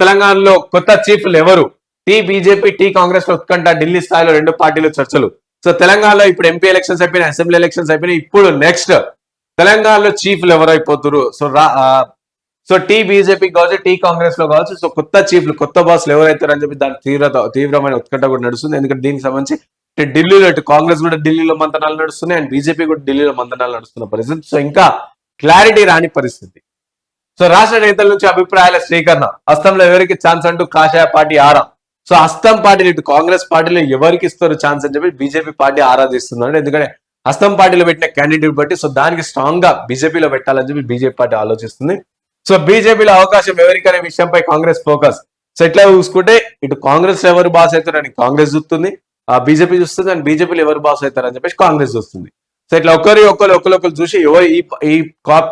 తెలంగాణలో కొత్త చీఫ్లు ఎవరు? టీ బీజేపీ టీ కాంగ్రెస్లో ఉత్కంఠ ఢిల్లీ స్థాయిలో రెండు పార్టీలు చర్చలు. సో తెలంగాణలో ఇప్పుడు ఎంపీ ఎలక్షన్స్ అయిపోయినాయి అసెంబ్లీ ఎలక్షన్స్ అయిపోయినాయి. ఇప్పుడు నెక్స్ట్ తెలంగాణలో చీఫ్లు ఎవరు సో రా సో టీ బీజేపీ కావచ్చు టీ కాంగ్రెస్లో కావచ్చు సో కొత్త చీఫ్లు కొత్త బాసులు ఎవరైతారని అని చెప్పి దాని తీవ్రత తీవ్రమైన ఉత్కంఠ కూడా నడుస్తుంది. ఎందుకంటే దీనికి సంబంధించి ఢిల్లీలో ఇటు కాంగ్రెస్ కూడా ఢిల్లీలో మంతనాలు నడుస్తున్నాయి అండ్ బీజేపీ కూడా ఢిల్లీలో మంతనాలు నడుస్తున్న పరిస్థితి. సో ఇంకా క్లారిటీ రాని పరిస్థితి. సో రాష్ట్ర నేతల నుంచి అభిప్రాయాల స్వీకరణ హస్తంలో ఎవరికి ఛాన్స్ అంటూ కాషాయ పార్టీ ఆరా. సో హస్తం పార్టీలు ఇటు కాంగ్రెస్ పార్టీలో ఎవరికి ఇస్తారు ఛాన్స్ అని చెప్పి బీజేపీ పార్టీ ఆరాధిస్తుంది ఎందుకంటే హస్తం పార్టీలో పెట్టిన క్యాండిడేట్ బట్టి సో దానికి స్ట్రాంగ్గా బీజేపీలో పెట్టాలని చెప్పి బీజేపీ పార్టీ ఆలోచిస్తుంది. సో బీజేపీలో అవకాశం ఎవరికనే విషయంపై కాంగ్రెస్ ఫోకస్ సో ఎట్లా చూసుకుంటే ఇటు కాంగ్రెస్లో ఎవరు బాస్ అవుతారని కాంగ్రెస్ చూస్తుంది. ఆ బీజేపీ చూస్తుంది అండ్ బీజేపీలో ఎవరు బాస్ అవుతారని చెప్పేసి కాంగ్రెస్ చూస్తుంది. సో ఇట్లా ఒకరి ఒకరు ఒకరు చూసి ఎవరు ఈ ఈ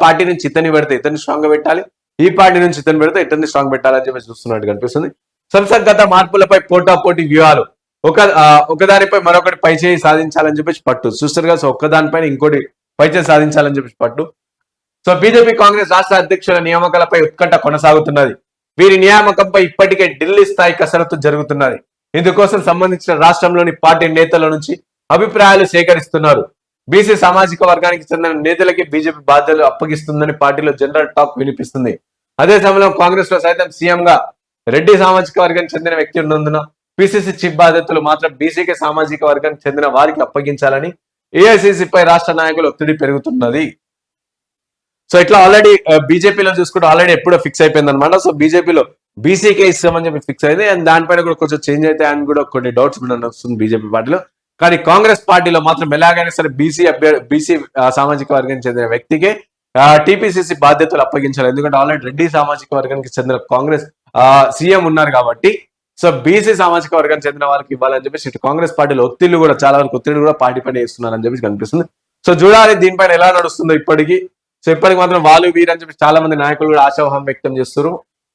పార్టీ నుంచి ఇతన్ని పెడితే ఇతన్ని స్ట్రాంగ్ పెట్టాలి. ఈ పార్టీ నుంచి ఇతన్ని పెడితే ఇతన్ని స్ట్రాంగ్ పెట్టాలని చెప్పి చూస్తున్నట్టు కనిపిస్తుంది. సంసద్గత మార్పులపై పోటా పోటీ వ్యూహాలు. ఒక ఒకదానిపై మరొకటి పైచేయి సాధించాలని చెప్పేసి పట్టు. చూస్తారు కదా సో ఒక్కదానిపైన ఇంకోటి పైచేయి సాధించాలని చెప్పేసి పట్టు. సో బీజేపీ కాంగ్రెస్ రాష్ట్ర అధ్యక్షుల నియామకాలపై ఉత్కంఠ కొనసాగుతున్నది. వీరి నియామకంపై ఇప్పటికే ఢిల్లీ స్థాయి కసరత్తు జరుగుతున్నది. ఇందుకోసం సంబంధించిన రాష్ట్రంలోని పార్టీ నేతల నుంచి అభిప్రాయాలు సేకరిస్తున్నారు. బీసీ సామాజిక వర్గానికి చెందిన నేతలకి బీజేపీ బాధ్యతలు అప్పగిస్తుందని పార్టీలో జనరల్ టాక్ వినిపిస్తుంది. అదే సమయంలో కాంగ్రెస్లో సైతం సీఎంగా రెడ్డి సామాజిక వర్గానికి చెందిన వ్యక్తి ఉన్నందున పిసిసి చీఫ్ బాధ్యతలు మాత్రం బీసీకే సామాజిక వర్గానికి చెందిన వారికి అప్పగించాలని ఏఐసిసి పై రాష్ట్ర నాయకులు ఒత్తిడి పెరుగుతున్నది. సో ఇట్లా ఆల్రెడీ బీజేపీలో చూసుకుంటే ఆల్రెడీ ఎప్పుడో ఫిక్స్ అయిపోయింది అనమాట సో బీజేపీలో బీసీకే ఇస్తామని చెప్పి ఫిక్స్ అయింది. అండ్ దానిపైన కూడా కొంచెం చేంజ్ అయితే అని కూడా కొన్ని డౌట్స్ కూడా వస్తుంది బీజేపీ పార్టీలో. కానీ కాంగ్రెస్ పార్టీలో మాత్రం ఎలాగైనా సరే బీసీ అభ్యర్థి బీసీ సామాజిక వర్గానికి చెందిన వ్యక్తికి టీపీసీసీ బాధ్యతలు అప్పగించాలి. ఎందుకంటే ఆల్రెడీ రెడ్డి సామాజిక వర్గానికి చెందిన కాంగ్రెస్ సీఎం ఉన్నారు కాబట్టి సో బీసీ సామాజిక వర్గానికి చెందిన వారికి ఇవ్వాలని చెప్పేసి ఇటు కాంగ్రెస్ పార్టీలో ఒత్తిళ్ళు కూడా చాలా వరకు ఒత్తిడి కూడా పార్టీ పైన వేస్తున్నారని చెప్పేసి కనిపిస్తుంది. సో చూడాలి దీనిపైన ఎలా నడుస్తుందో ఇప్పటికీ. సో ఇప్పటికి మాత్రం వాళ్ళు వీరని చెప్పి చాలా మంది నాయకులు కూడా ఆశావహం వ్యక్తం చేస్తారు